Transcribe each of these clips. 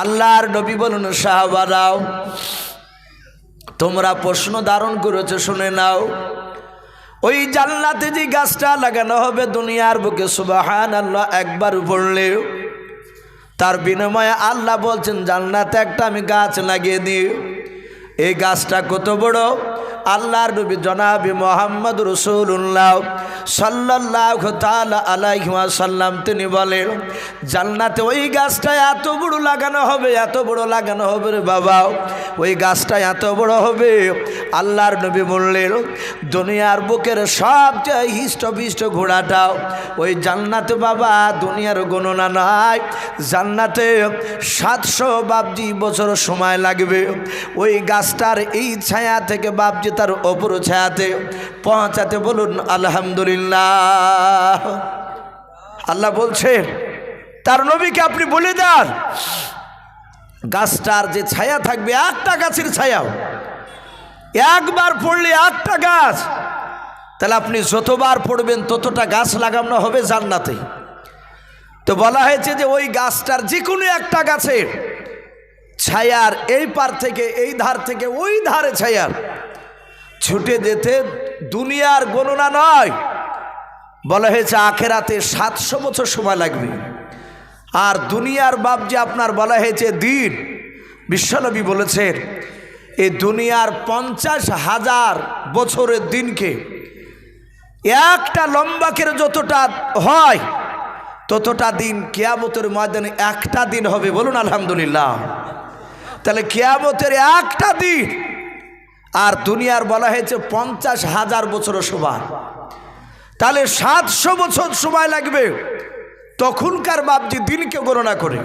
আল্লাহর নবী বলুন, সাহাবারাও, তোমরা প্রশ্ন ধারণ করেছ, শুনে নাও। ওই জান্নাতে যে গাছটা লাগানো হবে দুনিয়ার বুকে সুবাহান আল্লাহ একবার পড়লেও তার বিনিময়ে আল্লাহ বলছেন, জান্নাতে একটা আমি গাছ লাগিয়ে দিই। এই গাছটা কত বড়? আল্লাহর নবী জনাবি মোহাম্মদ রসুল্লাহ সাল্লাহ আলাইসাল্লাম তিনি বলেন, জান্নাতে ওই গাছটা এত বড় লাগানো হবে, এত বড় লাগানো হবে রে বাবা। ওই গাছটা এত বড় হবে। আল্লাহর নবী বললেন, দুনিয়ার বুকের সবচেয়ে হিষ্টপিষ্ট ঘোড়াটাও ওই জান্নাতে বাবা, দুনিয়ার গণনা নাই। জান্নাতে সাতশো বাবজি বছর সময় লাগবে। ওই গাছটার এই ছায়া থেকে বাবজি তার অপর ছায়াতে পৌঁছাতে বলুন, আলহামদুলিল্লাহ। আল্লাহ বলছেন তার নবীকে আপনি বলে দেন, গাছটার যে ছায়া থাকবে, একটা গাছের ছায়াও। একবার পড়লে একটা গাছ। তাহলে আপনি যতবার পড়বেন, ততটা গাছ লাগানো হবে জান্নাতে। তো বলা হয়েছে যে, ওই গাছটার যে কোনো একটা গাছের ছায়ার এই পার থেকে, এই ধার থেকে, ওই ধারে ছায়ার ছুটে যেতে দুনিয়ার গণনা নয়। বলা হয়েছে আখেরাতে সাতশো বছর সময় লাগবে। আর দুনিয়ার বাপ যে আপনার বলা হয়েছে দিন, বিশ্বনবী বলেছেন, এই দুনিয়ার পঞ্চাশ হাজার বছরের দিনকে একটা লম্বাকের যতটা হয়, ততটা দিন কেয়ামতের ময়দানে একটা দিন হবে। বলুন, আলহামদুলিল্লাহ। তাহলে কেয়ামতের একটা দিন আর দুনিয়ার বলা হয়েছে পঞ্চাশ হাজার বছর সমান তাহলে সাতশো বছর সময় লাগবে তখনকার বাপজি দিনকে গণনা করে।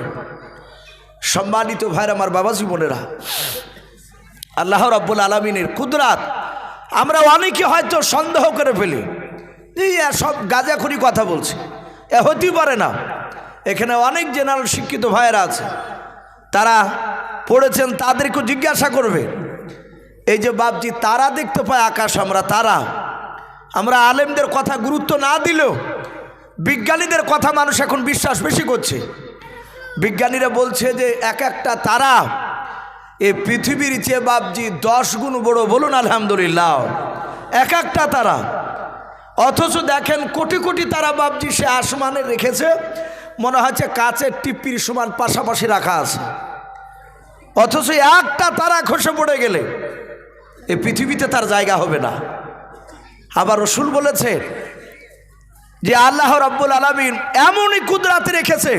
সম্মানিত ভাইর আমার বাবাজি বোনেরা, আল্লাহ রাব্বুল আলমিনের কুদরাত আমরা অনেকে হয়তো সন্দেহ করে ফেলি। সব গাজাখুরি কথা বলছে। এ হতেই পারে না। এখানে অনেক জেনারেল শিক্ষিত ভাইয়েরা আছে। তারা পড়েছেন তাদেরকে জিজ্ঞাসা করবে। এই যে বাপজি, তারা দেখতে পায় আকাশ, আমরা তারা। আমরা আলেমদের কথা গুরুত্ব না দিলেও বিজ্ঞানীদের কথা মানুষ এখন বিশ্বাস বেশি করছে। বিজ্ঞানীরা বলছে যে এক একটা তারা এ পৃথিবীর চেয়ে বাপজি দশ গুণ বড় বলুন আলহামদুলিল্লাহ। এক একটা তারা। অথচ দেখেন কোটি কোটি তারা বাপজি সে আসমানে রেখেছে, মনে হচ্ছে কাচের টিপ্পির সমান পাশাপাশি রাখা আছে। অথচ একটা তারা খসে পড়ে গেলে এ পৃথিবীতে তার জায়গা হবে না। আবার রসুল বলেছে যে আল্লাহ রব্বুল আলমিন এমনই কুদরাতে রেখেছে।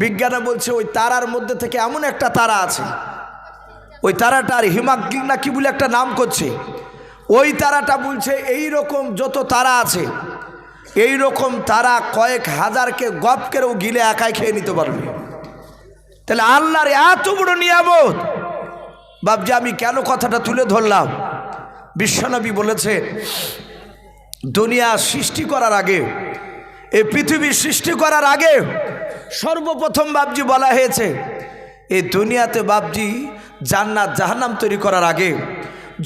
বিজ্ঞানে বলছে ওই তারার মধ্যে থেকে এমন একটা তারা আছে, ওই তারাটার হিমাগ্রিক না কি বলে একটা নাম করছে, ওই তারাটা বলছে এই রকম যত তারা আছে, এই রকম তারা কয়েক হাজারকে গপকেও গিলে একাই খেয়ে নিতে পারবে। তাহলে আল্লাহর এত বড় নিয়ামত বাবজি আমি কেন কথাটা তুলে ধরলাম? বিশ্বনবী বলেছে, দুনিয়া সৃষ্টি করার আগে এই পৃথিবী সৃষ্টি করার আগে সর্বপ্রথম বাবজি বলা হয়েছে, এই দুনিয়াতে বাবজি জান্নাত, জাহান্নাম তৈরি করার আগে,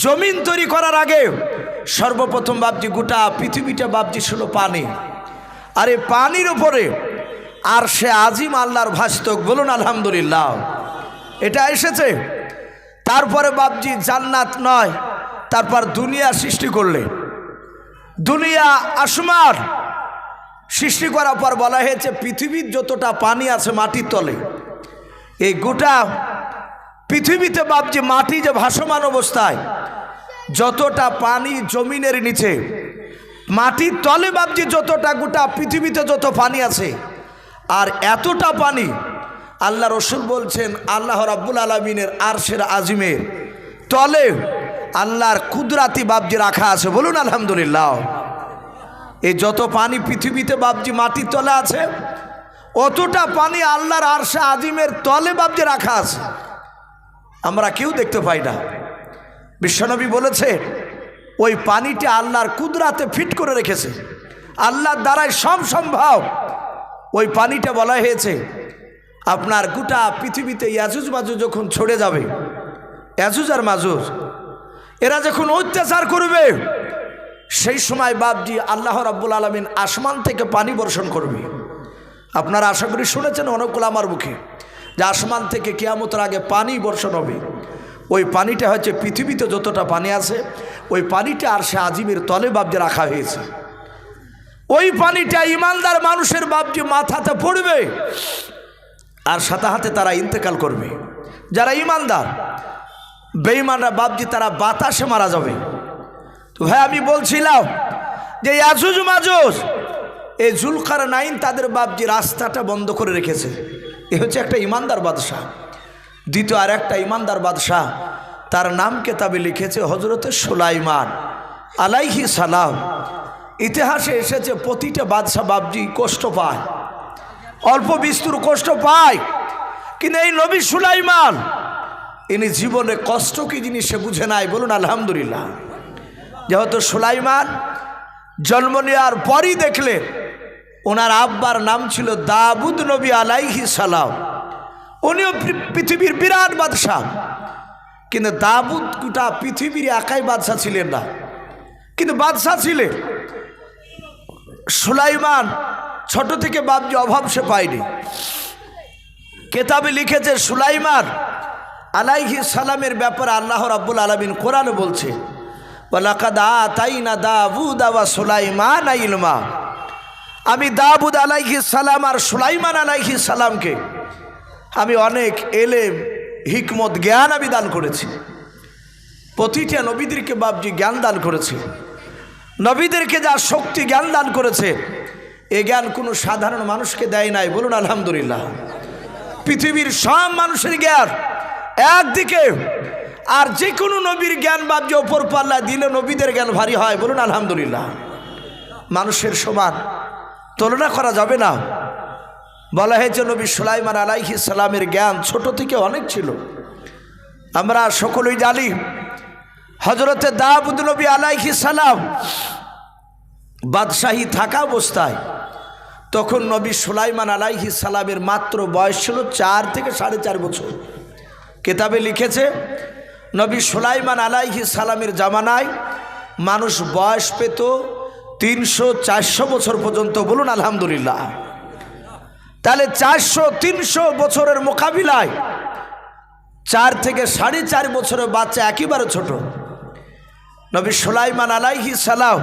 জমিন তৈরি করার আগে সর্বপ্রথম বাবজি গোটা পৃথিবীটা বাবজি ছিল পানি। আর এই পানির উপরে আর সে আজিম আল্লাহর ভাস্তক বলুন আলহামদুলিল্লাহ। এটা এসেছে তারপরে বাবজি জান্নাত নয়, তারপর দুনিয়া সৃষ্টি করলে। দুনিয়া আসমান সৃষ্টি করার পর বলা হয়েছে, পৃথিবীর যতটা পানি আছে মাটির তলে, এই গোটা পৃথিবীতে বাবজি মাটি যে ভাসমান অবস্থায়, যতটা পানি জমিনের নিচে, মাটির তলে বাবজি যতটা গোটা পৃথিবীতে যত পানি আছে, আর এতটা পানি আল্লাহ রসুল বলছেন, আল্লাহ রাব্বুল আলমিনের আরশের আজিমের তলে আল্লাহর কুদরাতি বাবজি রাখা আছে। বলুন, আলহামদুলিল্লাহ। এই যত পানি পৃথিবীতে বাবজি মাটির তলে আছে, অতটা পানি আল্লাহর আরশে আজিমের তলে বাবজি রাখা আছে। আমরা কেউ দেখতে পাই না। বিশ্বনবী বলেছে, ওই পানিটি আল্লাহর কুদরাতে ফিট করে রেখেছে। আল্লাহর দ্বারাই সব সম্ভব। ওই পানিটা বলা হয়েছে আপনার গোটা পৃথিবীতে ইয়াজুজ মাজুজ যখন ছড়ে যাবে, ইয়াজুজ আর মাজুজ, এরা যখন অত্যাচার করবে, সেই সময় বাপজি আল্লাহ রাব্বুল আলমিন আসমান থেকে পানি বর্ষণ করবে। আপনারা আশা করি শুনেছেন অনেকগুলো আমার মুখে, যে আসমান থেকে কেয়ামতের আগে পানি বর্ষণ হবে। ওই পানিটা হচ্ছে পৃথিবীতে যতটা পানি আছে, ওই পানিটা আর সে আজিমের তলে বাবজে রাখা হয়েছে। ওই পানিটা ইমানদার মানুষের বাবজি মাথাতে পড়বে। আর সাথে হাতে তারা ইন্তেকাল করবে। যারা ইমানদার বেঈমানরা বাবজি তারা বাতাসে মারা যাবে। তো ভাই, আমি বলছিলাম যে ইয়াজুজ মাজুজ, এই জুলকার নাইন তাদের বাবজি রাস্তাটা বন্ধ করে রেখেছে। এ হচ্ছে একটা ইমানদার বাদশাহ। দ্বিতীয় আর একটা ইমানদার বাদশাহ, তার নাম কেতাবে লিখেছে হজরত সুলাইমান আলাইহি সালাম। ইতিহাসে এসেছে প্রতিটা বাদশাহ বাবজি কষ্ট পায়। অল্প বিস্তুর কষ্ট পায়। কিন্তু এই নবী সুলাইমান, ইনি জীবনে কষ্ট কি জিনিস সে বুঝে নাই, বলুন আলহামদুলিল্লাহ। যেহেতু সুলাইমান জন্ম নেওয়ার পরই দেখলেন, ওনার আব্বার নাম ছিল দাবুদ নবী আলাইহি সালাম। উনিও পৃথিবীর বিরাট বাদশাহ। কিন্তু দাবুদ গোটা পৃথিবীর একাই বাদশাহ ছিলেন না। কিন্তু বাদশাহ ছিলেন। সুলাইমান ছোট থেকে বাবজি অভাব সে পায়নি। কেতাবে লিখেছে, সুলাইমান আলাইহি সালামের ব্যাপারে আল্লাহ রাব্বুল আলমিন কোরআনে বলছে আমি দাবুদ আলাইহি সালাম আর সুলাইমান আলাইহি সালামকে আমি অনেক এলেম, হিকমত, জ্ঞান আমি দান করেছি। প্রতিটা নবীদেরকে বাবজি জ্ঞান দান করেছে। নবীদেরকে যা শক্তি জ্ঞান দান করেছে এ জ্ঞান কোনো সাধারণ মানুষকে দেয় নাই। বলুন, আলহামদুলিল্লাহ। পৃথিবীর সব মানুষের জ্ঞান একদিকে, আর যে কোনো নবীর জ্ঞান বাবজি ওপর পাল্লা দিলে নবীদের জ্ঞান ভারী হয়। বলুন, আলহামদুলিল্লাহ। মানুষের সমান তুলনা করা যাবে না। বলা হয়েছে নবী সুলাইমান আলাইহি সালামের জ্ঞান ছোট থেকে অনেক ছিল। আমরা সকলেই জানি হজরতে দাবুদ নবী আলাইহি সালাম বাদশাহী থাকা অবস্থায় তখন নবী সুলাইমান আলাইহি সালামের মাত্র বয়স ছিল চার থেকে সাড়ে চার বছর। কেতাবে লিখেছে, নবী সুলাইমান আলাইহি সালামের জামানায় মানুষ বয়স পেত তিনশো চারশো বছর পর্যন্ত। বলুন, আলহামদুলিল্লাহ। তাহলে চারশো তিনশো বছরের মোকাবিলায় চার থেকে সাড়ে চার বছরের বাচ্চা একেবারে ছোট। নবী সুলাইমান আলাইহি সালাম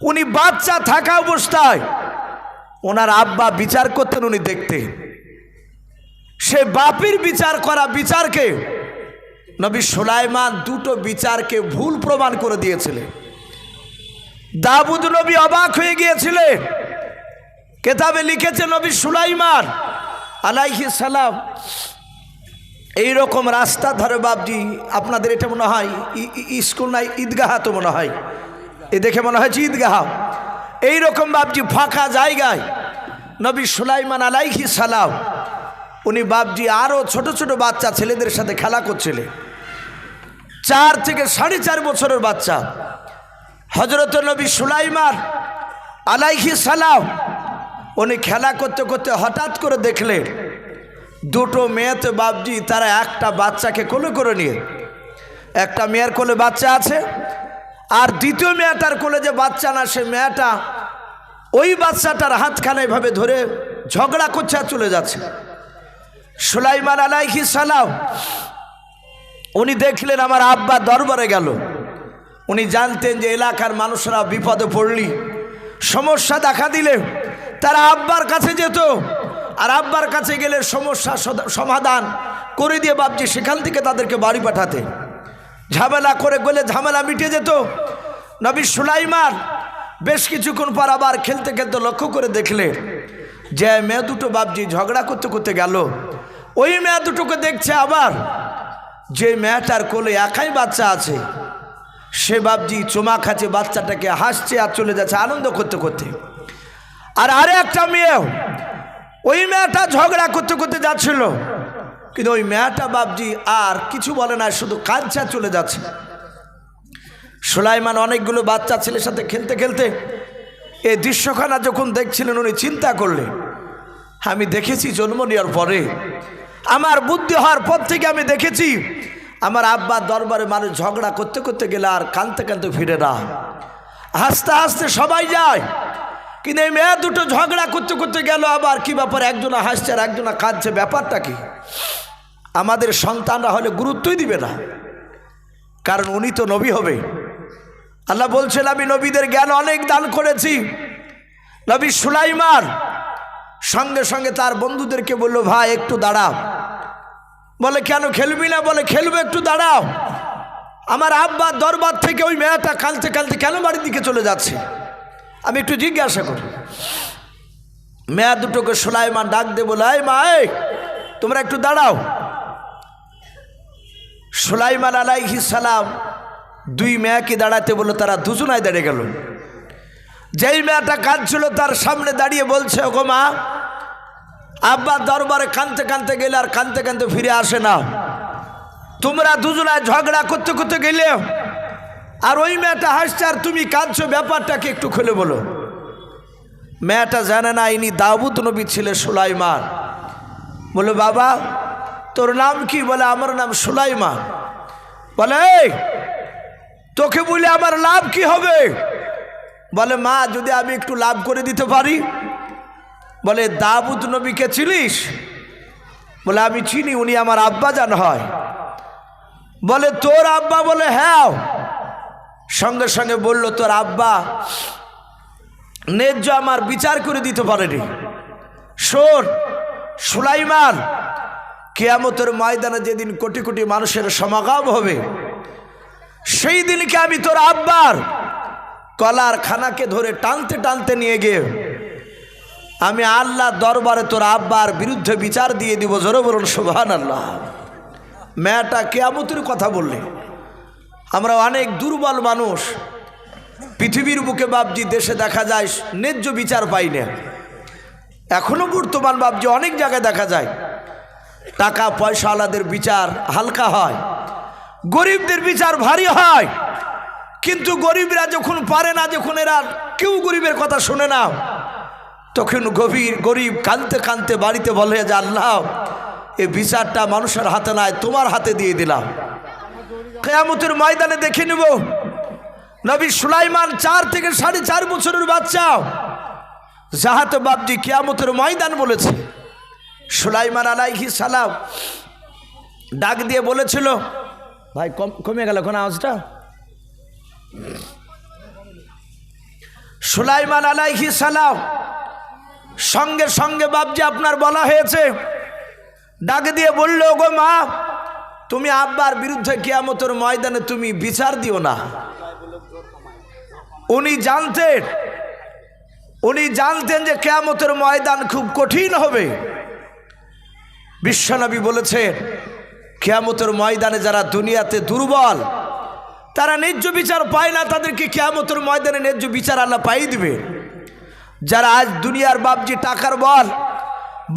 উনি বাচ্চা থাকা অবস্থায় ওনার আব্বা বিচার করতেন, উনি দেখতে সে বাপির বিচার করা বিচারকে নবী সুলাইমান দুটো বিচারকে ভুল প্রমাণ করে দিয়েছিলেন। দাবুদ নবী অবাক হয়ে গিয়েছিলেন। কেতাবে লিখেছে নবী সুলাইমান আলাইহি সালাম এই রকম রাস্তা ধরে বাবজি আপনাদের এটা মনে হয় স্কুল নাই, ঈদগাহা তো মনে হয়। দেখে মনে হয়েছে ঈদগাহ এইরকম বাবজি ফাঁকা জায়গায় নবী সুলাইমান আলাইহি সালাম, উনি বাবজি আরও ছোট ছোট বাচ্চা ছেলেদের সাথে খেলা করছিলেন চার থেকে সাড়ে চার বছরের বাচ্চা। হজরত নবী সুলাইমান আলাইহি সালাম, উনি খেলা করতে করতে হঠাৎ করে দেখলেন, দুটো মেয়েতে বাবজি তারা একটা বাচ্চাকে কোলে করে নিয়ে, একটা মেয়ের কোলে বাচ্চা আছে আর দ্বিতীয় মেয়েটার কোলে যে বাচ্চা না, সে মেয়েটা ওই বাচ্চাটার হাতখানা এভাবে ধরে ঝগড়া করছে আর চলে যাচ্ছে। সুলাইমান আলাইহি সালাম, উনি দেখলেন আমার আব্বা দরবারে গেল। উনি জানতেন যে এলাকার মানুষরা বিপদে পড়লি। সমস্যা দেখা দিলে তারা আব্বার কাছে যেত আর আব্বার কাছে গেলে সমস্যা সমাধান করে দিয়ে বাবজি সেখান থেকে তাদেরকে বাড়ি পাঠাতে ঝামেলা করে গেলে ঝামেলা মিটে যেত। নবী সুলাইমান বেশ কিছুক্ষণ পর আবার খেলতে খেলতে লক্ষ্য করে দেখলে যে মেয়ে দুটো বাবজি ঝগড়া করতে করতে গেল। ওই মেয়ে দুটোকে দেখছে আবার যে মেয়েটার কোলে একাই বাচ্চা আছে। সে বাবজি চোমা খাচ্ছে, বাচ্চাটাকে হাসছে আর চলে যাচ্ছে আনন্দ করতে করতে। আর আরে একটা মেয়েও ওই মেয়েটা ঝগড়া করতে করতে যাচ্ছিল। কিন্তু ওই মেয়েটা বাবজি আর কিছু বলে না, শুধু কাঁদছে চলে যাচ্ছে। সুলাইমান অনেকগুলো বাচ্চা ছেলের সাথে খেলতে খেলতে এই দৃশ্যখানা যখন দেখছিলেন, উনি চিন্তা করলেন, আমি দেখেছি জন্ম নেওয়ার পরে, আমার বুদ্ধি হওয়ার পর থেকে আমি দেখেছি, আমার আব্বার দরবারে মানুষ ঝগড়া করতে করতে গেলে আর কানতে কানতে ফিরে না। হাসতে হাসতে সবাই যায়, কিন্তু এই মেয়ে দুটো ঝগড়া করতে করতে গেল, আবার কি ব্যাপার, একজনা হাসছে আর একজনা কাঁদছে, ব্যাপারটা কি? আমাদের সন্তানরা হলে গুরুত্বই দিবে না। কারণ উনি তো নবী হবে। আল্লাহ বলছেন, আমি নবীদের জ্ঞান অনেক দান করেছি। নবী সুলাইমান সঙ্গে সঙ্গে তার বন্ধুদেরকে বলল, ভাই, একটু দাঁড়াও। বলে, কেন খেলবি না? বলে, খেলবে, একটু দাঁড়াও। আমার আব্বা দরবার থেকে ওই মেয়েটা কালতে কালতে কেন বাড়ির দিকে চলে যাচ্ছে? আমি একটু জিজ্ঞাসা করি। মেয়া দুটোকে সোলাইমান ডাক দেবো বলে, এই মা তোমরা একটু দাঁড়াও। সোলাইমান আলাইহি সালাম দুই মেয়াকে দাঁড়াতে বলল, তারা দুজনায় দাঁড়িয়ে গেল। যেই মেয়েটা কাঁদছিল, তার সামনে দাঁড়িয়ে বলছে, ওগো মা, আব্বা দরবারে কানতে কানতে গেলে আর কানতে কানতে ফিরে আসে না। তোমরা দুজনায় ঝগড়া করতে করতে গেলে আর ওই মেয়েটা হাসছে, আর তুমি কাঁদছো, ব্যাপারটাকে একটু খুলে বলো। মেয়েটা জানে না, ইনি দাউদ নবী ছিলে সুলাইমান। বলো বাবা তোর নাম কি বলে? আমার নাম সুলাইমান। বলে তোকে বলে আমার লাভ কি হবে? বলে, মা, যদি আমি একটু লাভ করে দিতে পারি? বলে দাবুদ নবীকে চিনিস? বলে, আমি চিনি, উনি আমার আব্বা জান হয়। বলে, তোর আব্বা? বলে হ্যাঁ। সঙ্গে সঙ্গে বলল, তোর আব্বা ন্যায্য আমার বিচার করে দিতে পারেনি। শোন, সুলাইমান কেয়ামতের ময়দানে যেদিন কোটি কোটি মানুষের সমাগম হবে, সেই দিনকে আমি তোর আব্বার কলার খানাকে ধরে টানতে টানতে নিয়ে গিয়ে আমি আল্লাহ দরবারে তোর আব্বার বিরুদ্ধে বিচার দিয়ে দিব। জোরে বলুন সুবহান আল্লাহ মেয়েটা কেয়ামতের কথা বললে। আমরা অনেক দুর্বল মানুষ, পৃথিবীর বুকে বাবজি দেশে দেখা যায়, ন্যায্য বিচার পাই না। এখনও বর্তমান বাবজি অনেক জায়গায় দেখা যায়। টাকা পয়সাওয়ালাদের বিচার হালকা হয়। গরিবদের বিচার ভারী হয়। কিন্তু গরিবরা যখন পারে না, যখন এরা কেউ গরিবের কথা শুনে না, তখন গভীর গরিব কানতে কানতে বাড়িতে বলে যে, আল্লাহ এই বিচারটা মানুষের হাতে নাই, তোমার হাতে দিয়ে দিলাম। কেয়ামতের ময়দানে দেখে নেব, নবী সুলাইমান চার থেকে সাড়ে চার বছরের বাচ্চা। যাহাতে বাবজি কেয়ামতের ময়দান বলেছে। সুলাইমান আলাইহি সালাম ডাক দিয়ে বলেছিল, ভাই, কম, কমে গেল কোন আওয়াজটা? সুলাইমান আলাইহি সালাম সঙ্গে সঙ্গে বাবজি আপনার বলা হয়েছে, ডাক দিয়ে বলল গো মা, তুমি আব্বার বিরুদ্ধে কিয়ামতের ময়দানে তুমি বিচার দিও না। উনি জানতেন উনি জানতেন যে কেয়ামতের ময়দান খুব কঠিন হবে। বিশ্বনবী বলেছেন কেয়ামতের ময়দানে যারা দুনিয়াতে দুর্বল, তারা ন্যায্য বিচার পায় না, তাদেরকে কেয়ামতের ময়দানে ন্যায্য বিচার আল্লাহ পাই দিবে। যারা আজ দুনিয়ার বাপজি টাকার বল,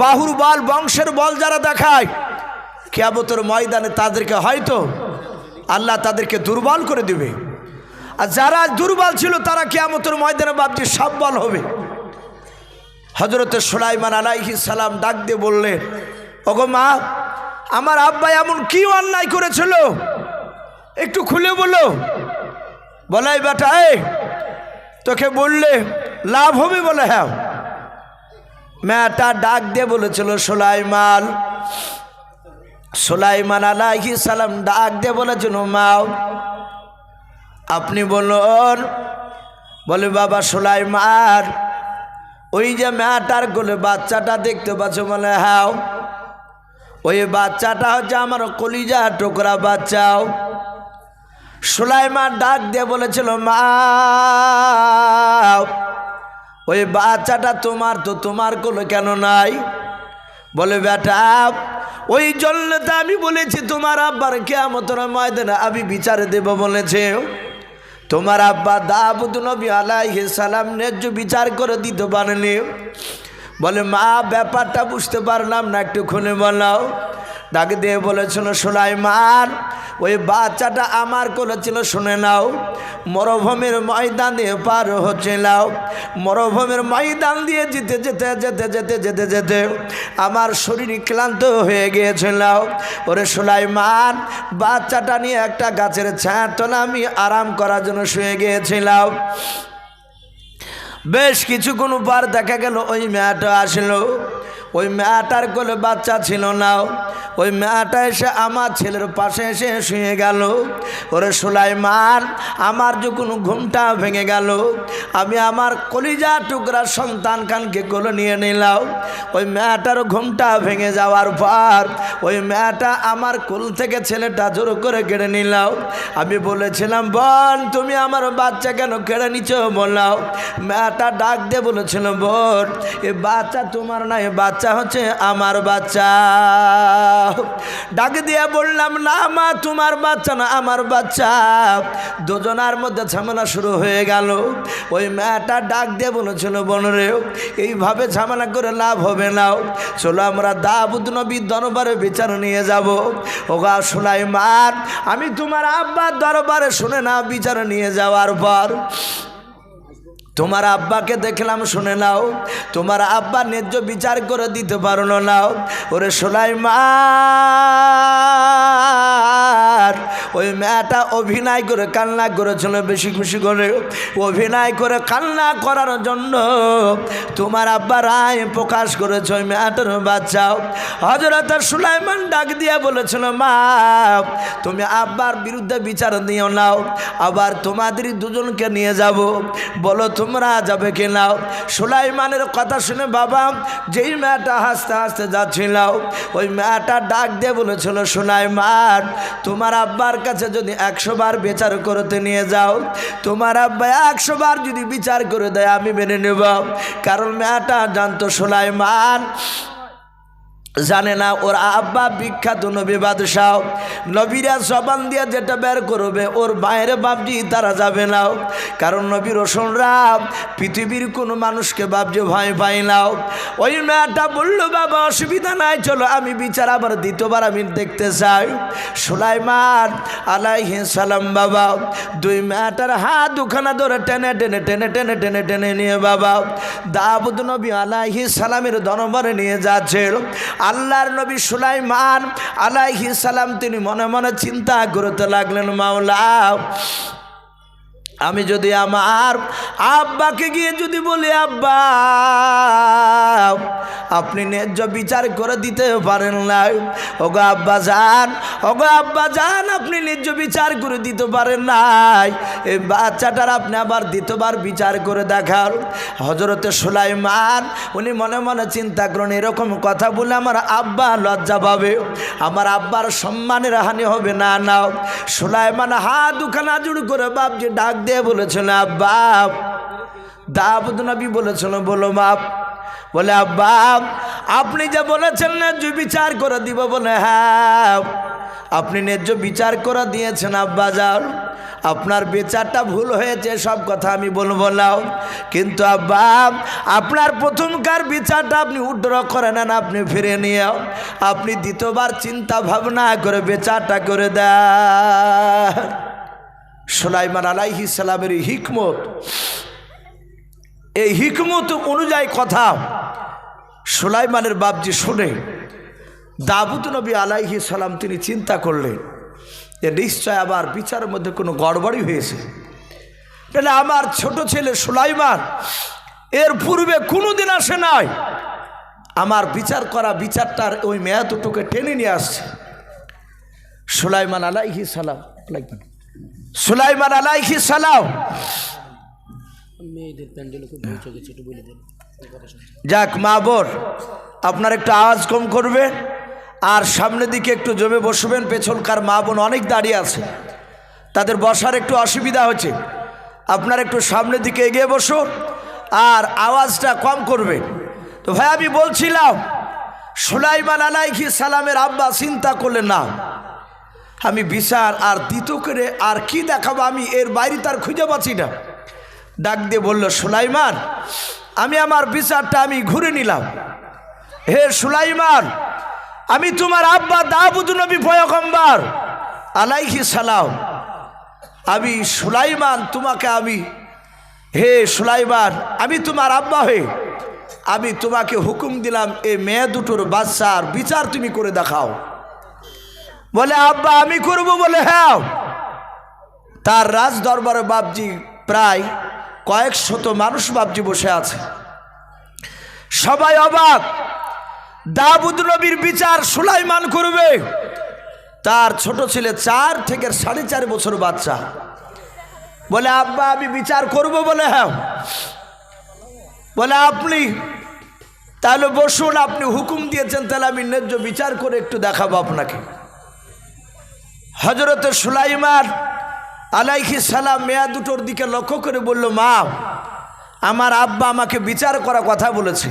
বাহুর বল, বংশের বল যারা দেখায়, কেয়ামতের ময়দানে তাদেরকে হয়তো আল্লাহ তাদেরকে দুর্বল করে দিবে। আর যারা দুর্বল ছিল, তারা কেয়ামতের ময়দানে বাপজি সব্বল হবে। হজরতের সোলাইমান আলাইহি সালাম ডাক দিয়ে বললেন ওগো মা, আমার আব্বা এমন কি অন্যায় করেছিল? একটু খুলে বলো। বলাই বেটা এ তোকে বললে লাভ হবে বলে হ্যাঁ। মেয়েটা ডাক দিয়ে বলেছিল, সোলাইমান সোলাইমান আলাইহি সালাম ডাক দিয়ে বলেছিল, মাও, আপনি বলুন। বলে, বাবা সোলাইমান, ওই যে মেয়েটার গোলে বাচ্চাটা দেখতে পাচ্ছ? বলে হ্যাঁ। ওই বাচ্চাটা হচ্ছে আমার কলিজা টোকরা বাচ্চাও সুলাইমান ডাক দিয়ে বলেছিল, মা, ওই বাচ্চাটা তোমার তো তোমার কোলে কেন নাই? বলে, বেটা, ওই জন্য তো আমি বলেছি, তোমার আব্বার কেমতন ময়দানে আমি বিচারে দেব বলেছে। তোমার আব্বা দাবুদ নবী আলাইহি সালাম ন্যায্য বিচার করে দিতে পারেনি। বলে, মা, ব্যাপারটা বুঝতে পারলাম না একটু খুলে বলাও। ডাক দিয়ে বলেছিল, সোলাইমান, ওই বাচ্চাটা আমার করেছিল, শুনে নাও। মরুভূমির ময়দান দিয়ে পার হচ্ছিলাম। মরুভূমির ময়দান দিয়ে যেতে যেতে যেতে যেতে যেতে যেতে আমার শরীর ক্লান্ত হয়ে গিয়েছিল। ওরে সোলাইমান, বাচ্চাটা নিয়ে একটা গাছের ছায়াতলা আমি আরাম করার জন্য শুয়ে গিয়েছিলাম। বেশ কিছুক্ষণ পর দেখা গেল ওই মেয়েটা আসলো। ওই মেয়েটার কোলে বাচ্চা ছিল না। ওই মেয়েটা এসে আমার ছেলের পাশে এসে শুয়ে গেল। ওরে সুলাইমান, আমার যখন ঘুমটা ভেঙে গেল। আমি আমার কলিজা টুকরা সন্তান খানকে কোলে নিয়ে নিলাম। ওই মেয়েটার ঘুমটা ভেঙে যাওয়ার পর ওই মেয়েটা আমার কোল থেকে ছেলেটা জোর করে কেড়ে নিলাম। আমি বলেছিলাম, বোন, তুমি আমার বাচ্চা কেন কেড়ে নিচ্ছ বললাম, মেয়েটা ডাক দিয়ে বলেছিল, বোন, এ বাচ্চা তোমার না বাচ্চা হচ্ছে আমার বাচ্চা। ডাক দিয়ে বললাম, না মা, তোমার বাচ্চা না, আমার বাচ্চা। দুজনার মধ্যে ঝামেলা শুরু হয়ে গেল। ওই মেয়েটা ডাক দিয়ে বলেছিল বোনরে, এইভাবে ঝামেলা করে লাভ হবে না। চলো আমরা দাবুদ নবীর দরবারে বিচার নিয়ে যাব। ওগা শোনাই মার আমি তোমার আব্বার দরবারে শুনে না বিচার নিয়ে যাওয়ার পর। তোমার আব্বাকে দেখলাম, শুনে নাও। তোমার আব্বা ন্যায্য বিচার করে দিতে পারল নাও ওরে সোলাই মার ওই মেয়েটা অভিনয় করে কান্না করেছিল, বেশি খুশি করে। অভিনয় করে কান্না করার জন্য তোমার আব্বা রায় প্রকাশ করেছে ওই মেয়েটার বাচ্চাও হজরত সুলাইমান ডাক দিয়ে বলেছিল, মা, তুমি আব্বার বিরুদ্ধে বিচার দিও নাও আবার তোমাদের দুজনকে নিয়ে যাব। বলো তোমরা যাবে কি নাও সুলাইমানের কথা শুনে বাবা যেই মেয়েটা হাসতে হাসতে যাচ্ছিল, ওই মেয়েটা ডাক দিয়ে বলেছিল, সুলাইমান, তোমার আব্বার কাছে যদি একশো বার বিচার করতে নিয়ে যাও, তোমার আব্বা একশো বার যদি বিচার করে দেয়, আমি মেনে নেব। কারণ মেয়েটা জানতো সুলাইমান জানে না, ওর আব্বা বিখ্যাত নবী বাদশাহ। নবীরা জবান দিয়ে যেটা বের করবে, ওর বাইরে বাবজি তারা যাবে না। কারণ নবী রসুনরা পৃথিবীর কোনো মানুষকে বাবজি ভয় পাই না। ওই মেয়েটা বলল, বাবা, অসুবিধা নাই, চলো, আমি বিচার আবার দ্বিতীয়বার আমি দেখতে চাই। সুলাইমান আলাইহি সালাম, বাবা, দুই মেয়েটার হাত দুখানা ধরে টেনে টেনে টেনে টেনে টেনে টেনে নিয়ে, বাবা দাবুদ নবী আলাইহি সালামের দরবারে নিয়ে যাচ্ছে আল্লাহর নবী সুলাইমান আলাইহি সালাম তিনি মনে মনে চিন্তা করতে লাগলেন মাওলা আমি যদি আমার আব্বাকে গিয়ে যদি বলি, আব্বা, আপনি ন্যায্য বিচার করে দিতে পারেন না। ওগো আব্বা যান, ওগো আব্বা যান, আপনি ন্যায্য বিচার করে দিতে পারেন নাই। এই বাচ্চাটার আপনি আবার দ্বিতীয়বার বিচার করে দেখার হজরতে সুলাইমান, উনি মনে মনে চিন্তা করেন, এরকম কথা বলে আমার আব্বা লজ্জা পাবে। আমার আব্বার সম্মানের হানি হবে না না। সুলাইমান হা দুখানা জুড় করে বাপ যে ডাক দিয়ে বলেছিল আব্বা দাবুদ নবী বলেছিল বলো বাপ। বলে, আব্বা, আপনি যে বলেছেন ন্যায্য বিচার করে দিব। বলে হ্যাঁ আপনি ন্যায্য বিচার করে দিয়েছেন, আব্বা যাও আপনার বিচারটা ভুল হয়েছে, সব কথা আমি বলব নাও কিন্তু, আব্বা, আপনার প্রথমকার বিচারটা আপনি উড্র করে নেন, আপনি ফিরে নিয়ে আপনি দ্বিতীয়বার চিন্তা ভাবনা করে বিচারটা করে দেন। সোলাইমান আলাইহি সালামের হিকমত। এই হিকমত অনুযায়ী কথা সোলাইমানের বাপজি শুনে দাবুদ নবী আলাইহি সালাম তিনি চিন্তা করলেন যে নিশ্চয় আবার বিচারের মধ্যে কোনো গড়বড়ি হয়েছে। তাহলে আমার ছোট ছেলে সুলাইমান, এর পূর্বে কোনো দিন আসে নাই। আমার বিচার করা বিচারটার ওই মেয়া দুটোকে টেনে নিয়ে আসছে। সুলাইমান আলাইহি সালাম লাগবেন সুলাইমান আলাইহি সালাম। যাক মা বোন আপনার একটু আওয়াজ কম করবেন আর সামনের দিকে একটু জমে বসবেন পেছনকার মা বোন অনেক দাঁড়িয়ে আছে। তাদের বসার একটু অসুবিধা হচ্ছে। আপনার একটু সামনের দিকে এগিয়ে বসুন আর আওয়াজটা কম করবে। তো ভাই আমি বলছিলাম সুলাইমান আলাইহি সালামের আব্বা চিন্তা করলেন না। আমি বিচার আর দ্বিতীয় করে আর কি দেখাবো আমি? এর বাইরে তার খুঁজে পাচ্ছি না। ডাক দিয়ে বলল, সুলাইমান, আমি আমার বিচারটা আমি ঘুরে নিলাম। হে সুলাইমান, আমি তোমার আব্বা দাবুদ নবী পয়গম্বর আলাইহি সালাম। আমি সুলাইমান, তোমাকে আমি, হে সুলাইমান, আমি তোমার আব্বা হয়ে, আমি তোমাকে হুকুম দিলাম, এ মেয়ে দুটোর বাচ্চার বিচার তুমি করে দেখাও। বলে, আব্বা, আমি করব বলে হ্যাঁ। তার রাজ দরবারে বাপজি প্রায় কয়েক শত মানুষ বাবজি বসে আছে। সবাই অবাক, দাবুদ নবীর বিচার সুলাইমান করবে? তার ছোট ছেলে চার থেকে সাড়ে চার বছর বাচ্চা। বলে, আব্বা, আমি বিচার করব বলে হ্যাঁ। বলে, আপনি তাহলে বসুন, আপনি হুকুম দিয়েছেন, তাহলে আমি ন্যায্য বিচার করে একটু দেখাবো আপনাকে। হজরত সুলাইমান আলাইহি সালাম মেয়া দুটোর দিকে লক্ষ্য করে বলল, মা, আমার আব্বা আমাকে বিচার করা কথা বলেছে।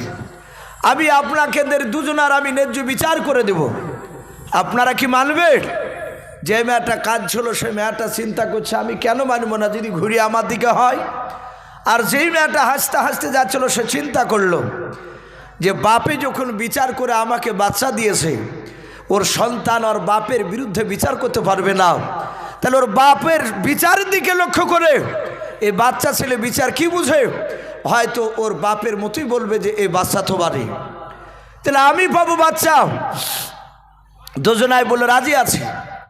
আমি আপনাকে দুজনার আমি ন্যায্য বিচার করে দেব। আপনারা কি মানবেন যে মেয়েটা কাজ ছিল সে মেয়েটা চিন্তা করছে, আমি কেন মানব না? যদি ঘুরে আমার দিকে হয়? আর যেই মেয়েটা হাসতে হাসতে যাচ্ছিল, সে চিন্তা করল যে বাপে যখন বিচার করে আমাকে বাচ্চা দিয়েছে ওর সন্তান ওর বাপের বিরুদ্ধে বিচার করতে পারবে না। তাহলে ওর বাপের বিচারের দিকে লক্ষ্য করে। এ বাচ্চা ছেলে বিচার কি বুঝে? হয়তো ওর বাপের মতোই বলবে যে, এ বাচ্চা তো বাড়ি। তাহলে আমি পাবো বাচ্চা। দুজনায় বলে রাজি আছে।